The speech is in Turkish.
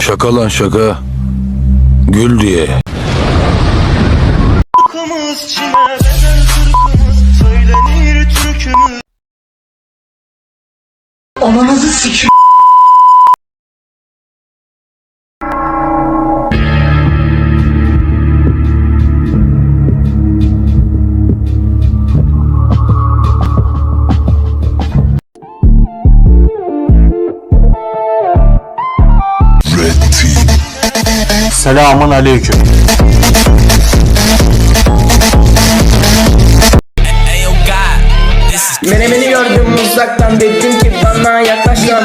Şaka lan şaka. Gül diye. Kırkımız çine Selamun aleyküm. Menemeni gördüm uzaktan dedim ki bana yaklaşma